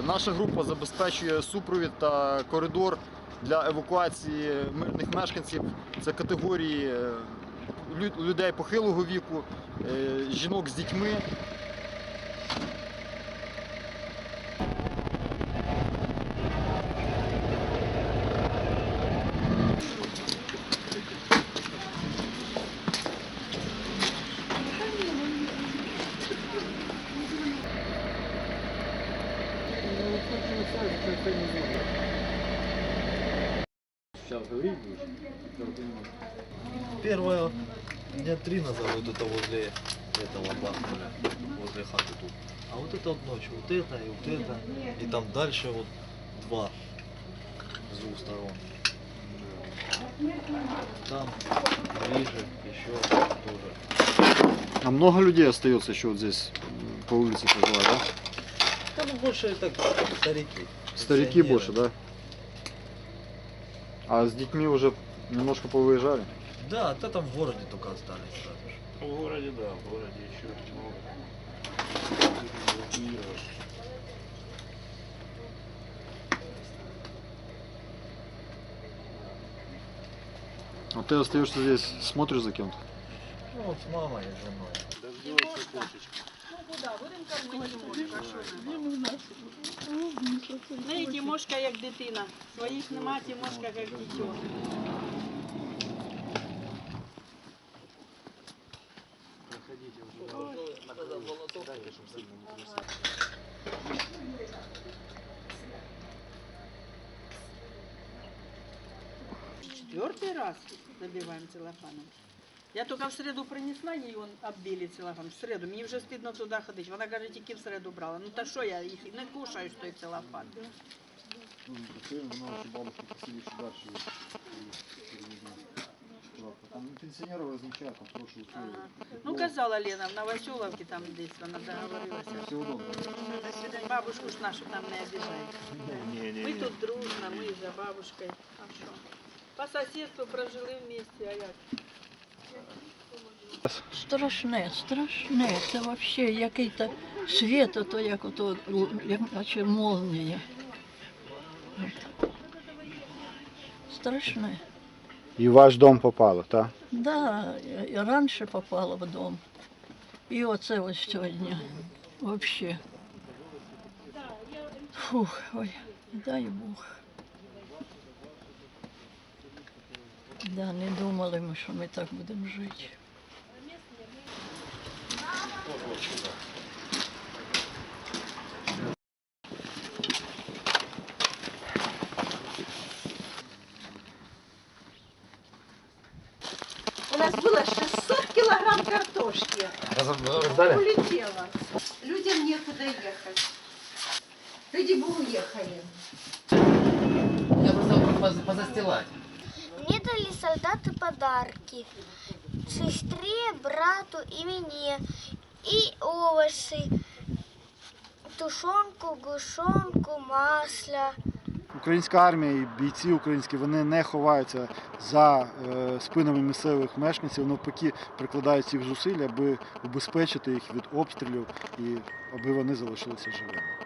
Наша група забезпечує супровід та коридор для евакуації мирних мешканців. Це категорії е, людей похилого віку, е, жінок з дітьми. Первое, дня три назад вот это возле этого бахнули, возле хаты тут. А вот это вот ночью, вот это и вот это. И там дальше вот два с двух сторон. Там ближе еще тоже. А много людей остается еще вот здесь по улице проживать, да? Там больше так старики. Старики больше, да? А с детьми уже немножко повыезжали? Да, да там в городе только остались же. В городе, да, в городе еще много. А ты остаешься здесь, смотришь за кем-то? Ну вот с мамой и с женой. Дождевая цепочечка. Ну і Тимошка як дитина. Своїх нема, Тимошка як дитё. Четвертый раз забиваем целлофаном. Я тільки в середу принесла їй, он оббили целлофан. В середу. Мені вже стидно туди ходити. Вона каже, тільки в середу брала. Ну та що я їх не кушаю ж той целлофан. Там пенсионеры возникают, там хорошие Ага. Ну казала Лена, в Новоселовці там десь вона договорилася. Все удобно. До свидання. Бабушку ж нашу там не обіжають. Не-не-не. Ми тут дружно, ми за бабушкою. А що? По сусідству прожили вместе, а як? Страшне, страшне. Це взагалі який-то світ, ото як ото, як наче молнія. Страшне. И в ваш дом попало, так? Да, я раніше попала в дом. І оце ось сьогодні. Взагалі. Фух, ой, дай Бог. Да, не думали ми, що ми так будемо жити. У нас было 600 килограмм картошки. Улетело. Людям некуда ехать. Люди бы уехали. Я просто поз- позастилать. Солдаты подарки. Сестре, брату и мне. И овощи. Тушонку, гушонку, масло. Українська армія і бійці українські вони не ховаються за е, спинами місцевих мешканців, навпаки, прикладають всіх зусиль, аби убезпечити їх від обстрілів і аби вони залишилися живими.